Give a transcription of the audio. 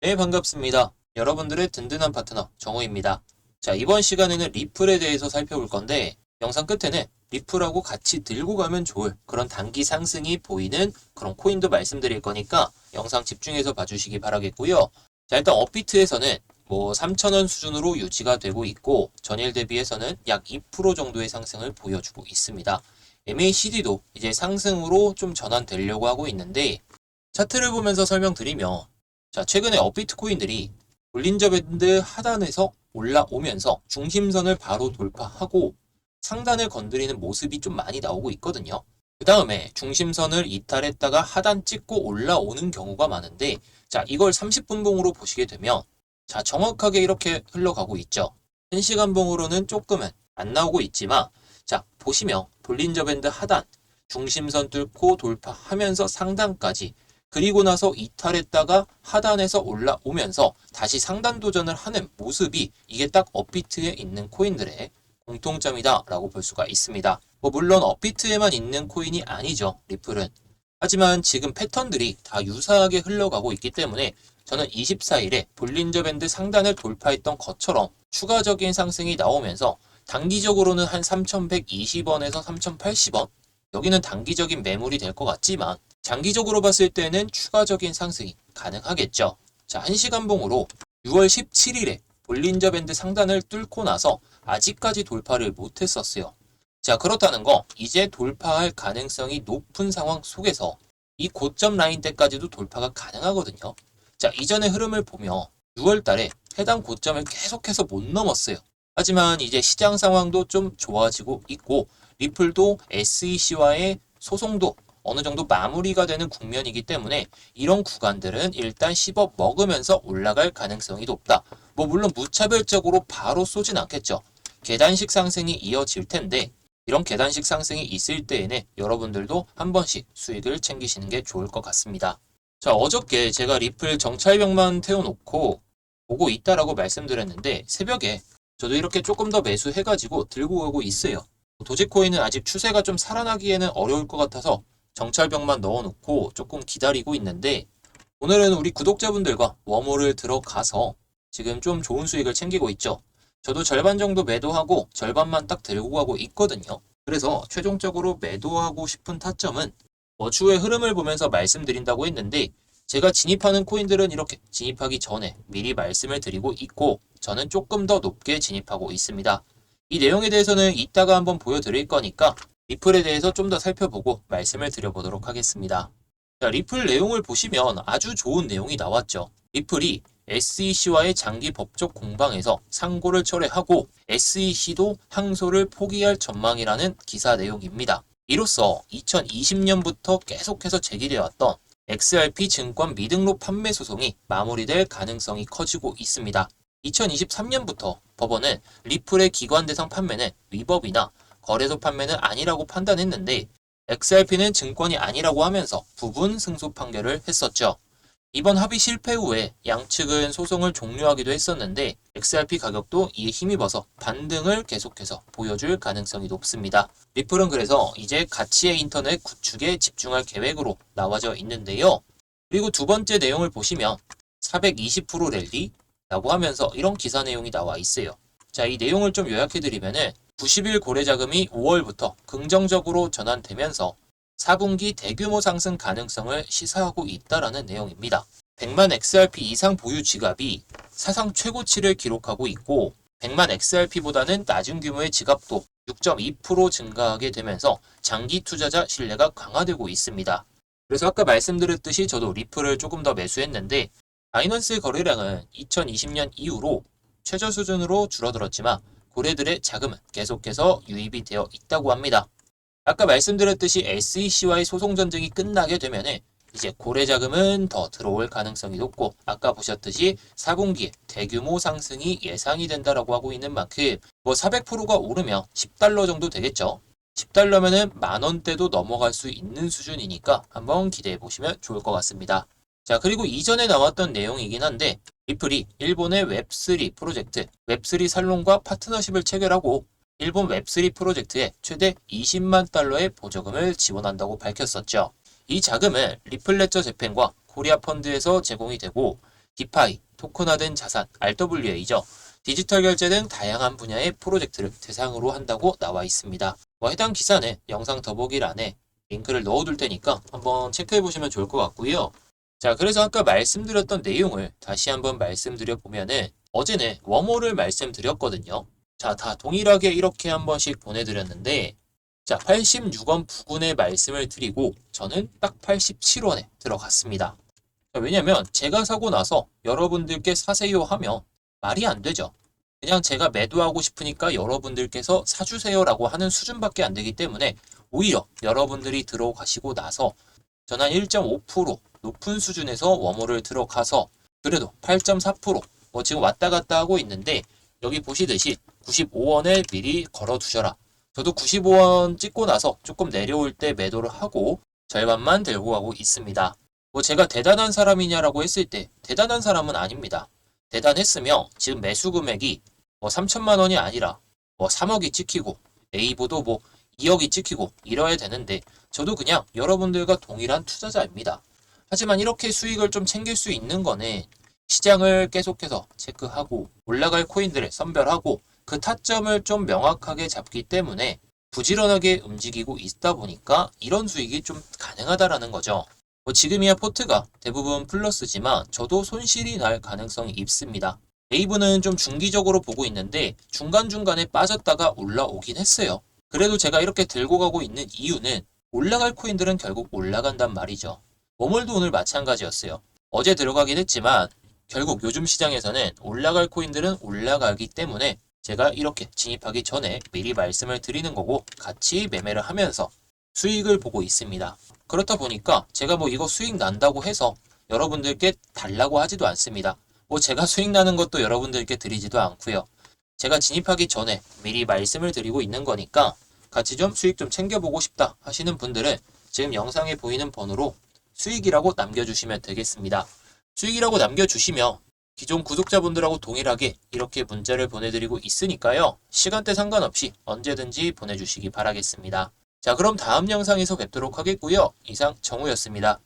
네, 반갑습니다. 여러분들의 든든한 파트너 정호입니다. 자, 이번 시간에는 리플에 대해서 살펴볼 건데 영상 끝에는 리플하고 같이 들고 가면 좋을 그런 단기 상승이 보이는 그런 코인도 말씀드릴 거니까 영상 집중해서 봐주시기 바라겠고요. 자, 일단 업비트에서는 뭐 3,000원 수준으로 유지가 되고 있고 전일 대비해서는 약 2% 정도의 상승을 보여주고 있습니다. MACD도 이제 상승으로 좀 전환되려고 하고 있는데 차트를 보면서 설명드리면 자, 최근에 업비트 코인들이 볼린저 밴드 하단에서 올라오면서 중심선을 바로 돌파하고 상단을 건드리는 모습이 좀 많이 나오고 있거든요. 그 다음에 중심선을 이탈했다가 하단 찍고 올라오는 경우가 많은데, 자, 이걸 30분 봉으로 보시게 되면, 자, 정확하게 이렇게 흘러가고 있죠. 1시간 봉으로는 조금은 안 나오고 있지만, 자, 보시면 볼린저 밴드 하단, 중심선 뚫고 돌파하면서 상단까지 그리고 나서 이탈했다가 하단에서 올라오면서 다시 상단 도전을 하는 모습이 이게 딱 업비트에 있는 코인들의 공통점이다라고 볼 수가 있습니다. 뭐 물론 업비트에만 있는 코인이 아니죠. 리플은. 하지만 지금 패턴들이 다 유사하게 흘러가고 있기 때문에 저는 24일에 볼린저 밴드 상단을 돌파했던 것처럼 추가적인 상승이 나오면서 단기적으로는 한 3120원에서 3080원 여기는 단기적인 매물이 될 것 같지만 장기적으로 봤을 때는 추가적인 상승이 가능하겠죠. 자, 1시간 봉으로 6월 17일에 볼린저 밴드 상단을 뚫고 나서 아직까지 돌파를 못했었어요. 자, 그렇다는 거 이제 돌파할 가능성이 높은 상황 속에서 이 고점 라인 때까지도 돌파가 가능하거든요. 자, 이전의 흐름을 보면 6월 달에 해당 고점을 계속해서 못 넘었어요. 하지만 이제 시장 상황도 좀 좋아지고 있고 리플도 SEC와의 소송도 어느 정도 마무리가 되는 국면이기 때문에 이런 구간들은 일단 씹어 먹으면서 올라갈 가능성이 높다. 뭐 물론 무차별적으로 바로 쏘진 않겠죠. 계단식 상승이 이어질 텐데 이런 계단식 상승이 있을 때에는 여러분들도 한 번씩 수익을 챙기시는 게 좋을 것 같습니다. 자, 어저께 제가 리플 정찰병만 태워놓고 보고 있다라고 말씀드렸는데 새벽에 저도 이렇게 조금 더 매수해가지고 들고 가고 있어요. 도지코인은 아직 추세가 좀 살아나기에는 어려울 것 같아서 정찰병만 넣어놓고 조금 기다리고 있는데 오늘은 우리 구독자분들과 웜홀을 들어가서 지금 좀 좋은 수익을 챙기고 있죠. 저도 절반 정도 매도하고 절반만 딱 들고 가고 있거든요. 그래서 최종적으로 매도하고 싶은 타점은 뭐 추후의 흐름을 보면서 말씀드린다고 했는데 제가 진입하는 코인들은 이렇게 진입하기 전에 미리 말씀을 드리고 있고 저는 조금 더 높게 진입하고 있습니다. 이 내용에 대해서는 이따가 한번 보여드릴 거니까 리플에 대해서 좀 더 살펴보고 말씀을 드려보도록 하겠습니다. 자, 리플 내용을 보시면 아주 좋은 내용이 나왔죠. 리플이 SEC와의 장기 법적 공방에서 상고를 철회하고 SEC도 항소를 포기할 전망이라는 기사 내용입니다. 이로써 2020년부터 계속해서 제기되어 왔던 XRP 증권 미등록 판매 소송이 마무리될 가능성이 커지고 있습니다. 2023년부터 법원은 리플의 기관 대상 판매는 위법이나 거래소 판매는 아니라고 판단했는데 XRP는 증권이 아니라고 하면서 부분 승소 판결을 했었죠. 이번 합의 실패 후에 양측은 소송을 종료하기도 했었는데 XRP 가격도 이에 힘입어서 반등을 계속해서 보여줄 가능성이 높습니다. 리플은 그래서 이제 가치의 인터넷 구축에 집중할 계획으로 나와져 있는데요. 그리고 두 번째 내용을 보시면 420% 랠리라고 하면서 이런 기사 내용이 나와 있어요. 자, 이 내용을 좀 요약해드리면은 90일 고래 자금이 5월부터 긍정적으로 전환되면서 4분기 대규모 상승 가능성을 시사하고 있다라는 내용입니다. 100만 XRP 이상 보유 지갑이 사상 최고치를 기록하고 있고 100만 XRP보다는 낮은 규모의 지갑도 6.2% 증가하게 되면서 장기 투자자 신뢰가 강화되고 있습니다. 그래서 아까 말씀드렸듯이 저도 리플을 조금 더 매수했는데 바이넌스 거래량은 2020년 이후로 최저 수준으로 줄어들었지만 고래들의 자금은 계속해서 유입이 되어 있다고 합니다. 아까 말씀드렸듯이 SEC와의 소송 전쟁이 끝나게 되면은 이제 고래 자금은 더 들어올 가능성이 높고 아까 보셨듯이 4분기에 대규모 상승이 예상이 된다라고 하고 있는 만큼 뭐 400%가 오르면 10달러 정도 되겠죠. 10달러면은 만 원대도 넘어갈 수 있는 수준이니까 한번 기대해 보시면 좋을 것 같습니다. 자, 그리고 이전에 나왔던 내용이긴 한데 리플이 일본의 웹3 프로젝트 웹3 살롱과 파트너십을 체결하고 일본 웹3 프로젝트에 최대 20만 달러의 보조금을 지원한다고 밝혔었죠. 이 자금은 리플레저 재팬과 코리아 펀드에서 제공이 되고 디파이, 토큰화된 자산, RWA죠. 디지털 결제 등 다양한 분야의 프로젝트를 대상으로 한다고 나와 있습니다. 뭐 해당 기사는 영상 더보기란에 링크를 넣어둘 테니까 한번 체크해 보시면 좋을 것 같고요. 자, 그래서 아까 말씀드렸던 내용을 다시 한번 말씀드려 보면은 어제는 웜홀을 말씀드렸거든요. 자, 다 동일하게 이렇게 한 번씩 보내드렸는데 자, 86원 부근에 말씀을 드리고 저는 딱 87원에 들어갔습니다. 자, 왜냐면 제가 사고 나서 여러분들께 사세요 하면 말이 안 되죠. 그냥 제가 매도하고 싶으니까 여러분들께서 사주세요라고 하는 수준밖에 안 되기 때문에 오히려 여러분들이 들어가시고 나서 전 한 1.5% 높은 수준에서 웜홀을 들어가서 그래도 8.4%뭐 지금 왔다 갔다 하고 있는데 여기 보시듯이 95원을 미리 걸어 두셔라. 저도 95원 찍고 나서 조금 내려올 때 매도를 하고 절반만 들고 가고 있습니다. 뭐 제가 대단한 사람이냐라고 했을 때 대단한 사람은 아닙니다. 대단했으며 지금 매수 금액이 뭐 3천만 원이 아니라 뭐 3억이 찍히고 네이버도 뭐 2억이 찍히고 이래야 되는데 저도 그냥 여러분들과 동일한 투자자입니다. 하지만 이렇게 수익을 좀 챙길 수 있는 거는 시장을 계속해서 체크하고 올라갈 코인들을 선별하고 그 타점을 좀 명확하게 잡기 때문에 부지런하게 움직이고 있다 보니까 이런 수익이 좀 가능하다라는 거죠. 뭐 지금이야 포트가 대부분 플러스지만 저도 손실이 날 가능성이 있습니다. 네이버는 좀 중기적으로 보고 있는데 중간중간에 빠졌다가 올라오긴 했어요. 그래도 제가 이렇게 들고 가고 있는 이유는 올라갈 코인들은 결국 올라간단 말이죠. 워몰도 오늘 마찬가지였어요. 어제 들어가긴 했지만 결국 요즘 시장에서는 올라갈 코인들은 올라가기 때문에 제가 이렇게 진입하기 전에 미리 말씀을 드리는 거고 같이 매매를 하면서 수익을 보고 있습니다. 그렇다 보니까 제가 뭐 이거 수익 난다고 해서 여러분들께 달라고 하지도 않습니다. 뭐 제가 수익 나는 것도 여러분들께 드리지도 않고요. 제가 진입하기 전에 미리 말씀을 드리고 있는 거니까 같이 좀 수익 좀 챙겨보고 싶다 하시는 분들은 지금 영상에 보이는 번호로 수익이라고 남겨주시면 되겠습니다. 수익이라고 남겨주시면 기존 구독자분들하고 동일하게 이렇게 문자를 보내드리고 있으니까요. 시간대 상관없이 언제든지 보내주시기 바라겠습니다. 자, 그럼 다음 영상에서 뵙도록 하겠고요. 이상 정우였습니다.